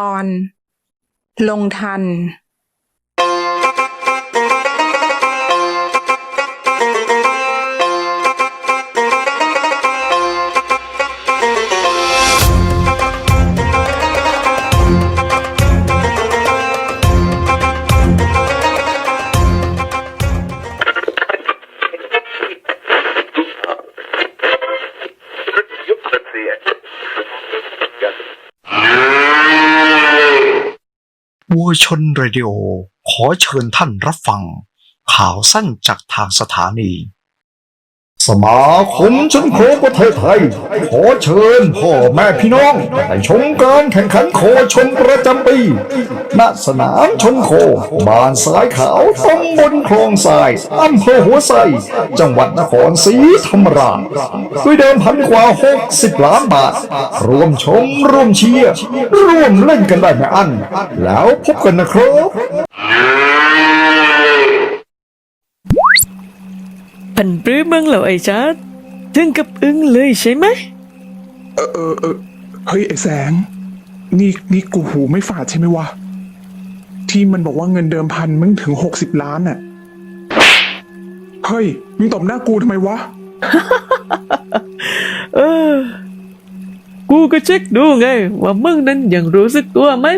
ตอน ลงทัน วัวชนเรดิโอ ขอเชิญท่านรับฟัง ข่าวสั้นจากทางสถานี สมาคมชนโคประเทศไทย ขอเชิญพ่อแม่พี่น้องไปชมการแข่งขันโคชนประจำปี ณ สนามชนโค บ้านสายขาวตำบลคลองทรายอำเภอหัวไซจังหวัดนครศรีธรรมราชด้วยเดิมพันกว่า 60 ล้านบาทรวมชม ร่วมเชียร์ ร่วมเล่นกันได้ไม่อั้น แล้วพบกันนะครับ พันปรื้อเมืองเหล่าไอ้ชาร์ดถึงกับอึ้งเลยใช่ไหม เออเออเออเฮ้ยไอ้แสง นี่นี่กูหูไม่ฝาดใช่ไหมวะ ที่มันบอกว่าเงินเดิมพันมึงถึงหกสิบล้านน่ะ เฮ้ย มึงตบหน้ากูทำไมวะ เออ กูก็เช็คดูไง ว่ามึงนั้นยังรู้สึกตัวไหม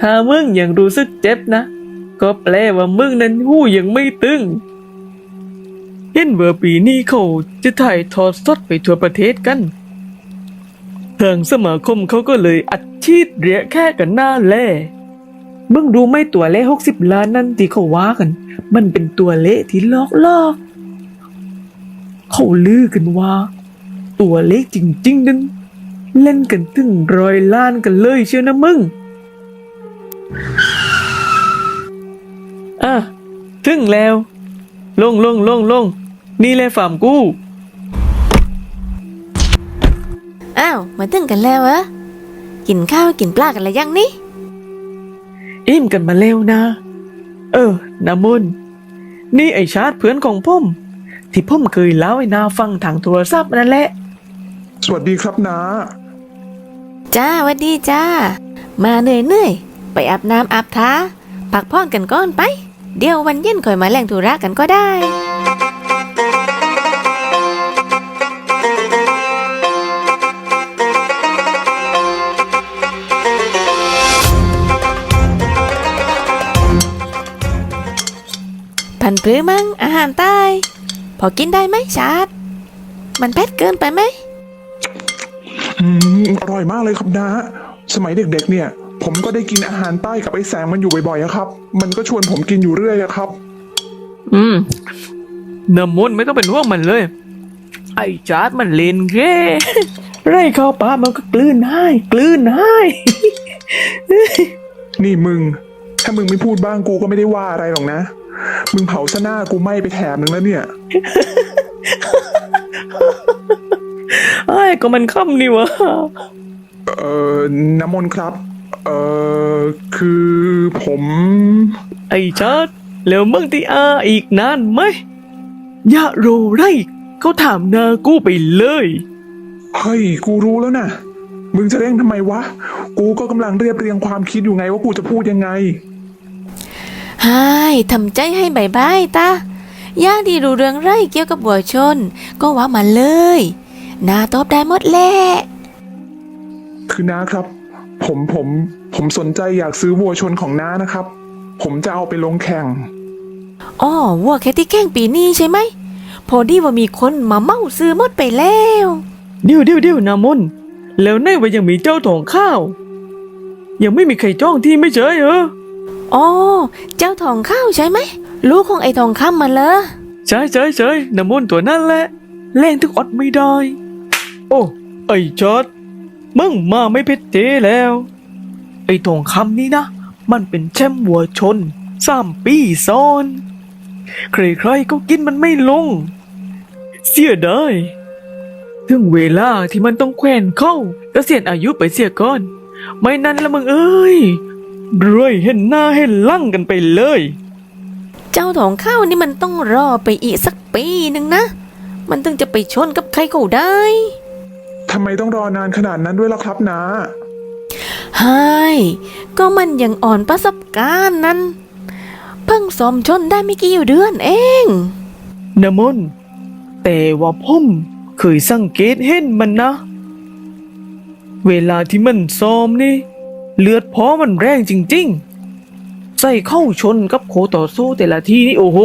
ถ้ามึงยังรู้สึกเจ็บนะ ก็แปลว่ามึงนั้นหูยังไม่ตึง เห็นเว่าปีนี้เขาจะถ่ายทอดสดไปทั่วประเทศกันทางสมาคมเขาก็เลยอัดฉีดเรียแค่กันหน้าแล่มึงรู้ไหมตัวเลขหกสิบล้านนั่นที่เขาว่ากัน มันเป็นตัวเลขที่ลอกลอกๆเขาลือกันว่า ตัวเลขจริงๆนั้นเล่นกันถึงรอยล้านกันเลยเชียวนะมึงอะถึงแล้ว ลงลงลงลง นี่แหละฟาร์มกู อ้าว มาถึงกันแล้วเหรอกินข้าวกินปลากันแล้วยังนี่ อิ่มกันมาแล้วนะ เออน้ำมนต์นี่ไอชาร์ตเพื่อนของผมที่ผมเคยเล่าให้นาฟังทางโทรศัพท์นั่นแหละ สวัสดีครับนาจ้าหวัดดีจ้า มาเหนื่อยเนื่อยๆไปอาบน้ำอาบท้า พักผ่อนกันก่อนไป เดี๋ยววันเย็นค่อยมาแหล่งธุระกันก็ได้ พันปรือมั้งอาหารใต้พอกินได้ไหมชาร์ดมันเผ็ดเกินไปไหมอืมอร่อยมากเลยครับนาสมัยเด็กๆ เนี่ย ผมก็ได้กินอาหารใต้กับไอ้แสงมันอยู่บ่อยๆอะครับ มันก็ชวนผมกินอยู่เรื่อยอะครับ อืมเน้ำมนไม่ต้องเป็นห่วงมันเลย ไอ้จาร์ดมันเลนเก้ไรเข้าวป่ามันก็กลืนให้กลืนให้ นี่มึง ถ้ามึงไม่พูดบ้างกูก็ไม่ได้ว่าอะไรหรอกนะ มึงเผาซะหน้ากูไหม้ไปแถบนึงแล้วเนี่ยไอ้ก็มันค่ำนี่วะเอ่อน้ำมนต์ครับ เอ่อคือผม ไอ้จาร์ดแล้วมึงที่อาอีกนานไหมอย่าโรไรเขาถามนากูไปเลย เฮ้ย กูรู้แล้วนะ มึงจะเร่งทำไมวะ กูก็กำลังเรียบเรียงความคิดอยู่ไงว่ากูจะพูดยังไง ไฮทำใจให้บายบายตาย่าที่รู้เรื่องไรเกี่ยวกับบัวชน ก็ว่ามาเลยนาตอบได้หมดแหละคือน้าครับ ผมผมผมสนใจอยากซื้อวัวชนของน้านะครับ ผมจะเอาไปลงแข่งอ๋อวัวแค่ที่แข่งปีนี้ใช่ไหม พอดีว่ามีคนมาเมาซื้อหมดไปแล้วเดี๋ยวเดี๋ยวเดี๋ยวน้ำมนต์แล้วในว่ายังมีเจ้าทองข้าว ยังไม่มีใครจ้องที่ไม่เฉยเหรอ อ๋อเจ้าทองข้าวใช่ไหม ลูกของไอ้ทองคำมาเลยใช่ใช่ใช่น้ำมนต์ตัวนั่นแหละแรงถึงอดไม่ได้ โอ้ไอ้จอดมึงมาไม่เพชรเจแล้ว ไอ้ทองคำนี่นะ มันเป็นแชมป์วัวชนสามปีซ้อน ใครๆก็กินมันไม่ลง เสียดายถึงเวลาที่มันต้องแขวนเข้าก็เสียนอายุไปเสียก่อน ไม่นั้นละมึงเอ้ย รวยเห็นหน้าเห็นหลั่งกันไปเลย เจ้าทองข้าวนี่มันต้องรอไปอีกสักปีหนึ่งนะ มันถึงจะไปชนกับใครเขาได้ ทำไมต้องรอนานขนาดนั้นด้วยล่ะครับน้าไฮก็มันยังอ่อนประสบการณ์นั้น เพิ่งสมชนได้ไม่กี่เดือนเองน้ำมนต์แต่ว่าผมเคยสังเกตเห็นมันนะ เวลาที่มันซ้อมนี่ เลือดพอมันแรงจริง ๆ ใส่เข้าชนกับโคต่อสู้แต่ละทีนี่โอ้โห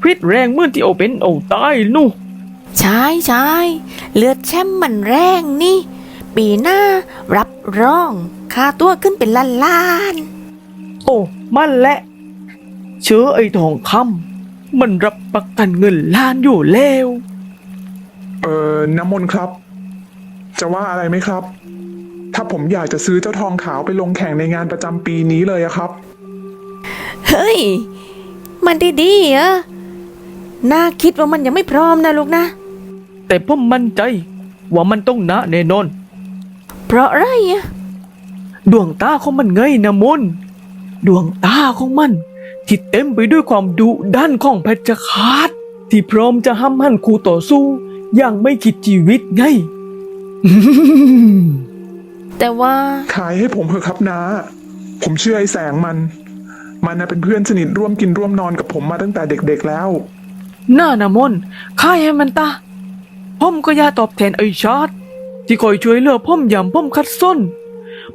ควิดแรงเหมื่อนที่เอาเป็นเอาตายนู่ใช่ใช่เลือดแช่มมันแรงนี่ ปีหน้ารับรองค่าตัวขึ้นเป็นล้านล้านโอ้มันแหละ เชื้อไอ้ทองคำมันรับประกันเงินล้านอยู่แล้ว เออน้ำมนต์ครับ จะว่าอะไรไหมครับ ถ้าผมอยากจะซื้อเจ้าทองขาวไปลงแข่งในงานประจำปีนี้เลยอะครับๆเฮ้ย มันดีๆเหรอะน่าคิดว่ามันยังไม่พร้อมนะลูกนะ แต่ผมมั่นใจ ว่ามันต้องนะแน่นอน เพราะอะไรอะดวงตาของมันไงนะมนต์ดวงตาของมัน ที่เต็มไปด้วยความดุดันของเพชฌฆาตที่พร้อมจะห้ำหั่นคู่ต่อสู้ อย่างไม่คิดชีวิตไง แต่ว่าขายให้ผมเถอะครับนาผมเชื่อไอ้แสงมัน มันน่ะเป็นเพื่อนสนิทร่วมกินร่วมนอนกับผมมาตั้งแต่เด็กๆแล้วหน้านะมนต์ค่ายให้มันตาผมก็อยากตอบแทนไอ้ชาร์ดที่คอยช่วยเหลือผมยามผมคัดส้น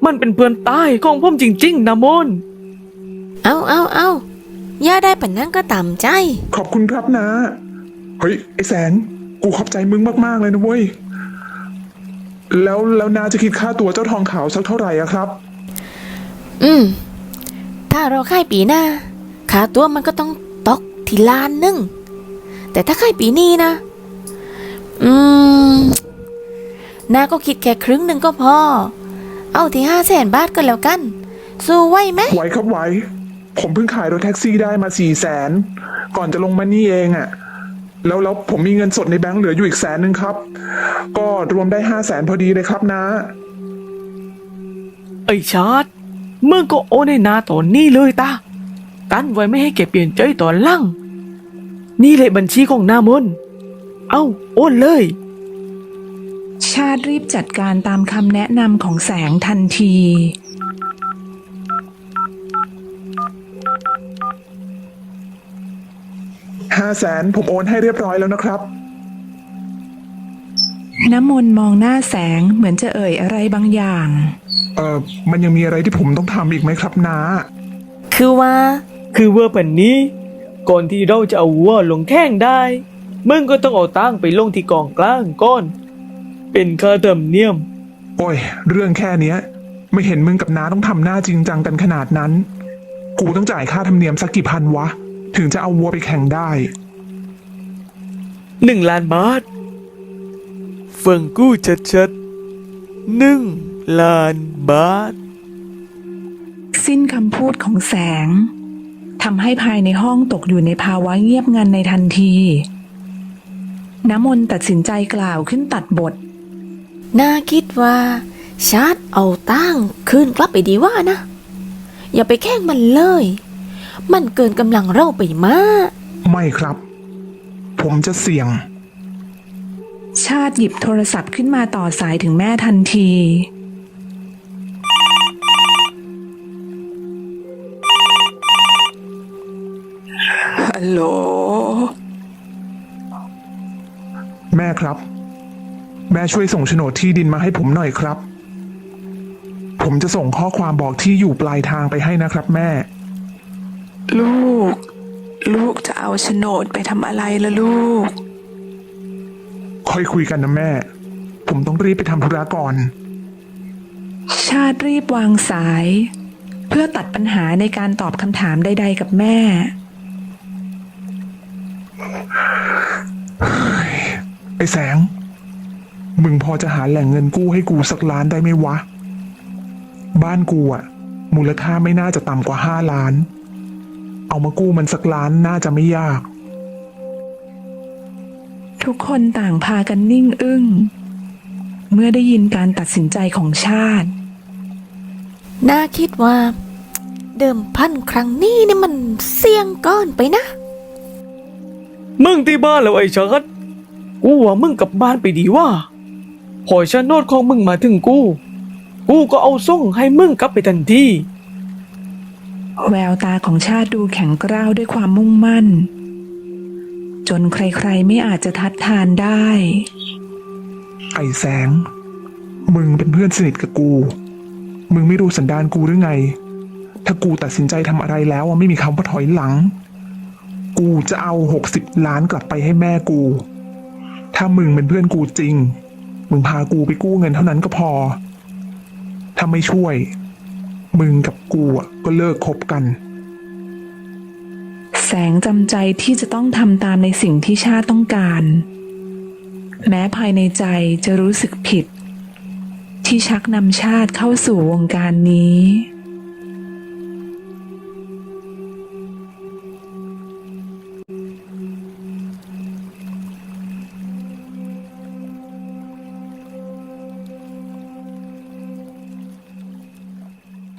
มันเป็นเพื่อนตายของผมจริงๆนะมนต์เอาเอาเอาย่าได้ปันนั้นก็ตามใจ ขอบคุณครับนะ เฮ้ย ไอ้แสง กูขอบใจมึงมากๆเลยนะเว้ย แล้วแล้วนาจะคิดค่าตัวเจ้าทองขาวสักเท่าไหร่อะครับ อืม ถ้าเราค่ายปีหน้าค่าตัวมันก็ต้องตกที่ล้านหนึ่ง แต่ถ้าค่ายปีนี้นะ อืม นาก็คิดแค่ครึ่งหนึ่งก็พอ เอาที่ห้าแสนบาทก็แล้วกัน สู้ไหวไหม ไหวครับไหว ผมเพิ่งขายรถแท็กซี่ได้มาสี่แสน ก่อนจะลงมานี่เองอะ แล้วแล้วผมมีเงินสดในแบงค์เหลืออยู่อีกแสนหนึ่งครับ ก็รวมได้ห้าแสนพอดีเลยครับนะไอ้ชาร์ดมึงก็โอนให้นาตอนนี้เลยตากันไว้ไม่ให้แกเปลี่ยนใจตอนหลัง นี่เลยบัญชีของหน้ามนต์เอาโอนเลย ชาติรีบจัดการตามคำแนะนำของแสงทันที ห้าแสนผมโอนให้เรียบร้อยแล้วนะครับ น้ำมนต์มองหน้าแสงเหมือนจะเอ่ยอะไรบางอย่าง เออมันยังมีอะไรที่ผมต้องทำอีกไหมครับนาคือว่า คือว่าปันนี้ ก่อนที่เราจะเอาวัวลงแข้งได้ มึงก็ต้องเอาตั้งไปลงที่กองกลางก่อน เป็นค่าธรรมเนียม โอ้ย เรื่องแค่เนี้ย ไม่เห็นมึงกับน้าต้องทำหน้าจริงจังกันขนาดนั้น กูต้องจ่ายค่าธรรมเนียมสักกี่พันวะ ถึงจะเอาวัวไปแข่งได้หนึ่งล้านบาทฟังกู้ชัดๆหนึ่งล้านบาท สิ้นคำพูดของแสงทำให้ภายในห้องตกอยู่ในภาวะเงียบงันในทันที น้ำมนต์ตัดสินใจกล่าวขึ้นตัดบท น่าคิดว่า ชาร์จเอาตั้งคืนกลับไปดีว่านะ อย่าไปแข่งมันเลย มันเกินกำลังเราไปมาก ไม่ครับ ผมจะเสี่ยง ชาติหยิบโทรศัพท์ขึ้นมาต่อสายถึงแม่ทันที ฮัลโหล แม่ครับ แม่ช่วยส่งโฉนดที่ดินมาให้ผมหน่อยครับ ผมจะส่งข้อความบอกที่อยู่ปลายทางไปให้นะครับแม่ ลูก ลูกจะเอาโฉนดไปทำอะไรล่ะลูก ค่อยคุยกันนะแม่ ผมต้องรีบไปทำธุระก่อน ชาติรีบวางสาย เพื่อตัดปัญหาในการตอบคำถามใด ๆ กับแม่ ไอ้แสง มึงพอจะหาแหล่งเงินกู้ให้กูสักล้านได้ไหมวะ บ้านกูอะมูลค่าไม่น่าจะต่ำกว่าห้าล้าน เอามากู้มันสักล้านน่าจะไม่ยาก ทุกคนต่างพากันนิ่งอึ้ง เมื่อได้ยินการตัดสินใจของชาติ น่าคิดว่า เดิมพันครั้งนี้นี่มันเสี่ยงก้อนไปนะ มึงที่บ้านแล้วไอ้ชาร์ดกูว่ามึงกลับบ้านไปดีว่าพอชนโนดของมึงมาถึงกู กูก็เอาส่งให้มึงกลับไปทันที แววตาของชาติดูแข็งกร้าวด้วยความมุ่งมั่น จนใครๆไม่อาจจะทัดทานได้ ไอแสง มึงเป็นเพื่อนสนิทกับกู มึงไม่รู้สันดานกูหรือไง ถ้ากูตัดสินใจทำอะไรแล้วอะไม่มีคำว่าถอยหลัง กูจะเอาหกสิบล้านกลับไปให้แม่กู ถ้ามึงเป็นเพื่อนกูจริง มึงพากูไปกู้เงินเท่านั้นก็พอ ถ้าไม่ช่วย มึงกับกูอะก็เลิกคบกัน แสงจำใจที่จะต้องทำตามในสิ่งที่ชาติต้องการ แม้ภายในใจจะรู้สึกผิด ที่ชักนำชาติเข้าสู่วงการนี้